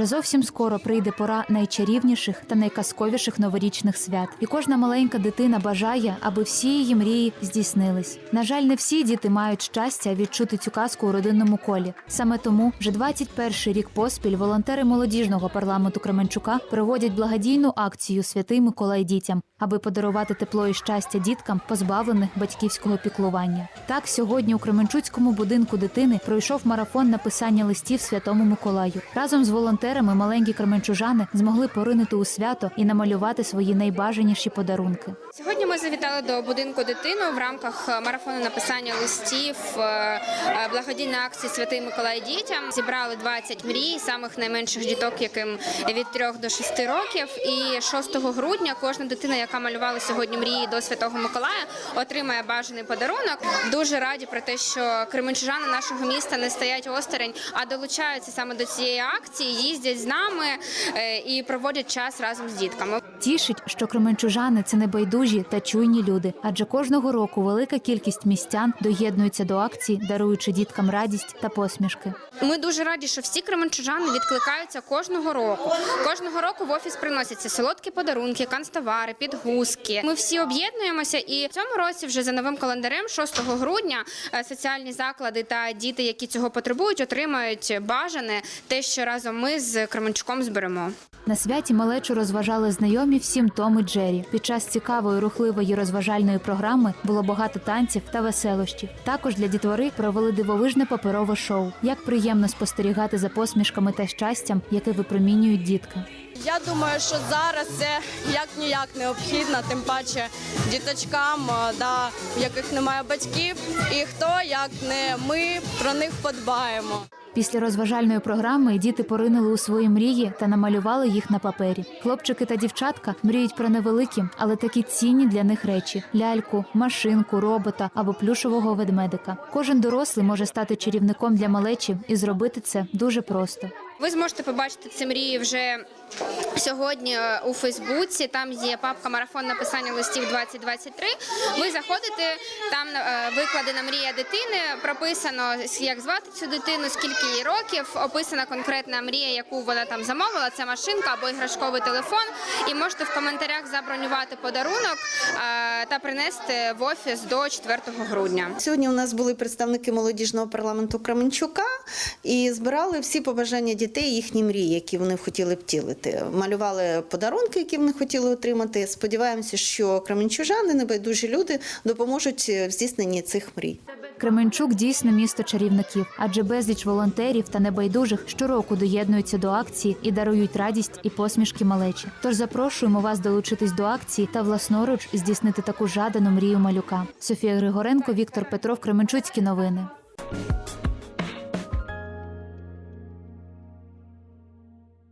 Вже зовсім скоро прийде пора найчарівніших та найказковіших новорічних свят, і кожна маленька дитина бажає, аби всі її мрії здійснились. На жаль, не всі діти мають щастя відчути цю казку у родинному колі. Саме тому вже 21 рік поспіль волонтери молодіжного парламенту Кременчука проводять благодійну акцію Святий Миколай дітям, аби подарувати тепло і щастя діткам, позбавлених батьківського піклування. Так сьогодні у Кременчуцькому будинку дитини пройшов марафон написання листів Святому Миколаю. Разом з волонтерами маленькі кременчужани змогли поринути у свято і намалювати свої найбажаніші подарунки. Сьогодні ми завітали до будинку дитини в рамках е, марафону написання листів е, е, благодійної акції Святий Миколай дітям. Зібрали 20 мрій самих найменших діток, яким від 3 до 6 років. І 6 грудня кожна дитина, яка малювала сьогодні мрії до Святого Миколая, отримає бажаний подарунок. Дуже раді про те, що кременчужани нашого міста не стоять осторонь, а долучаються саме до цієї акції, їздять з нами е, і проводять час разом з дітками. Тішить, що кременчужани це небайдужі та чуйні люди, адже кожного року велика кількість містян доєднуються до акцій, даруючи діткам радість та посмішки. Ми дуже раді, що всі кременчужани відкликаються кожного року. Кожного року в офіс приносяться солодкі подарунки, канцтовари, підгузки. Ми всі об'єднуємося, і в цьому році, вже за новим календарем, 6 грудня, е, соціальні заклади та діти, які цього потребують, отримають бажане те, що разом ми з Кременчуком зберемо. На святі малечу розважали знайомі всім Том і Джері. Під час цікавої рухливої розважальної програми було багато танців та веселощів. Також для дітвори провели дивовижне паперове шоу. Як приємно спостерігати за посмішками та щастям, яке випромінюють дітки. Я думаю, що зараз це як ніяк необхідно, тим паче діточкам, е, да, в яких немає батьків, і хто як не ми про них подбаємо. Після розважальної програми діти поринули у свої мрії та намалювали їх на папері. Хлопчики та дівчатка мріють про невеликі, але такі цінні для них речі: ляльку, машинку, робота або плюшового ведмедика. Кожен дорослий може стати чарівником для малечі і зробити це дуже просто. Ви зможете побачити ці мрії вже сьогодні е, у Фейсбуці. Там є папка марафон написання листів 2023. Ви заходите, там е, викладена мрія дитини, прописано як звати цю дитину, скільки їй років, описана конкретна мрія, яку вона там замовила. Це машинка або іграшковий телефон. І можете в коментарях забронювати подарунок е, та принести в офіс до 4 грудня. Сьогодні у нас були представники молодіжного парламенту Кременчука і збирали всі побажання дітей, їхні мрії, які вони б хотіли втілити. Малювали подарунки, які вони хотіли отримати. Сподіваємося, що кременчужани, небайдужі люди допоможуть в здійсненні цих мрій. Кременчук дійсно місто чарівників, адже безліч волонтерів та небайдужих щороку доєднуються до акції і дарують радість і посмішки малечі. Тож запрошуємо вас долучитись до акції та власноруч здійснити таку жадану мрію малюка. Софія Григоренко, Віктор Петров, Кременчуцькі новини.